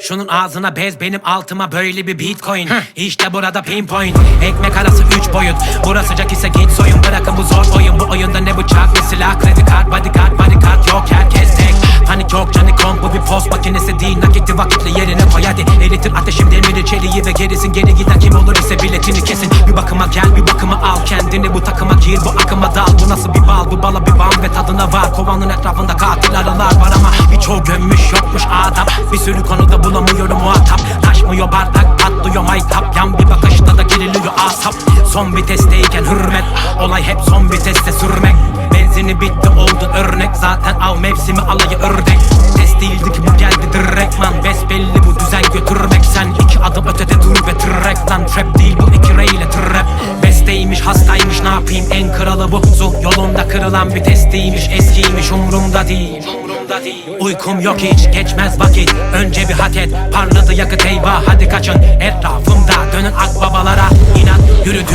Şunun ağzına bez benim altıma böyle bir bitcoin. İşte burada pinpoint. Ekmek arası üç boyut. Burası sıcak ise git soyun Bırakın bir post makinesi değil Nakiti vakitli yerine koy. Hadi Eritir ateşim demiri çeliği ve gerisin. Geri giden kim olur ise biletini kesin. Bir bakıma gel bir bakıma al Kendini. Bu takıma gir bu akıma dal. Bu nasıl bir bal? Bu bala bir bam ve tadına var. Kovanın etrafında katil arılar var ama Birçoğu gömmüş yokmuş adam. Bir sürü konuda bulamıyorum muhatap. Taşmıyor bardak patlıyor maytap. Yan bir bakışta da geriliyor asap. Son vitesteyken hürmet. Olay hep son kralı bu Zul yolunda kırılan bir testiymiş Eskiymiş umrumda değil. Uykum yok hiç geçmez vakit. Önce bir hak et parladı yakıt eyvah Hadi kaçın. Etrafımda dönün akbabalara İnat yürüdüğüm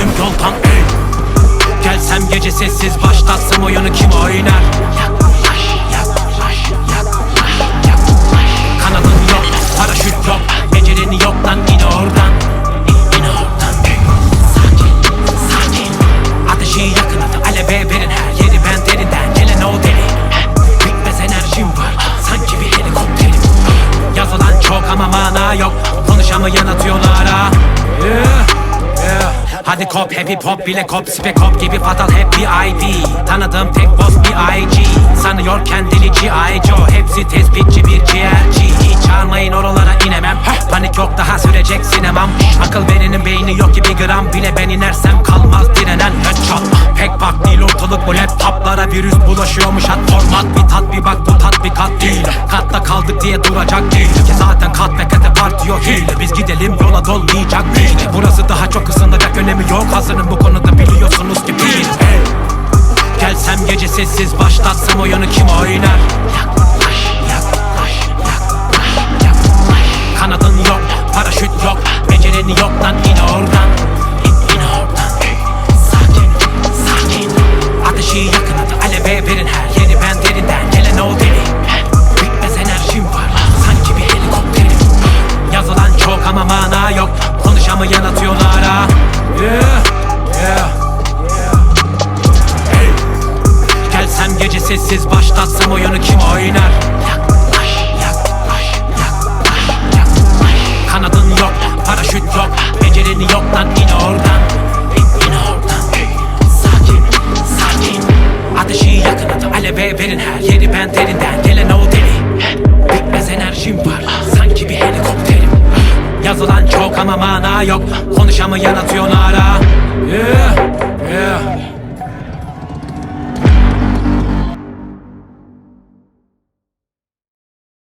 mana yok. Konuşamayan atıyorlar ha. Hadi kop happy pop bile kop spek hop gibi fatal hep ID Tanıdığım tek boss bir IG Sanıyorken deli G.I. Joe Hepsi tespitçi bir ciğerci Hiç çağırmayın oralara inemem. Panik yok daha sürecek sinemam. Akıl verenin beyni yok ki bir gram. Bile Ben inersem kalmaz direnen headshot. Pek bak değil ortalık bu laptoplara virüs bulaşıyormuş Hat format bir tat bir bak bu tat bir kat değil. Katta kaldık diye duracak değil. Ki zaten kat ve partiyor hile Biz gidelim yola dolmayacak değil Burası daha çok ısınacak önemi yok. Hazırım bu konuda biliyorsunuz ki bir hey. Gelsem gece sessiz başlatsam oyunu kim oynar başlatsam oyunu kim oynar? Yaklaş, yaklaş, yaklaş, yaklaş. Kanadın yok, paraşüt yok Becerini yok lan in oradan. İn, in oradan. Sakin, sakin. Ateşi yakın aleve verin her yeri ben derinden Gelen o deli Bitmez enerjim var. Sanki bir helikopterim. Yazılan çok ama mana yok. Konuşamayan atıyorlar ha Yeah,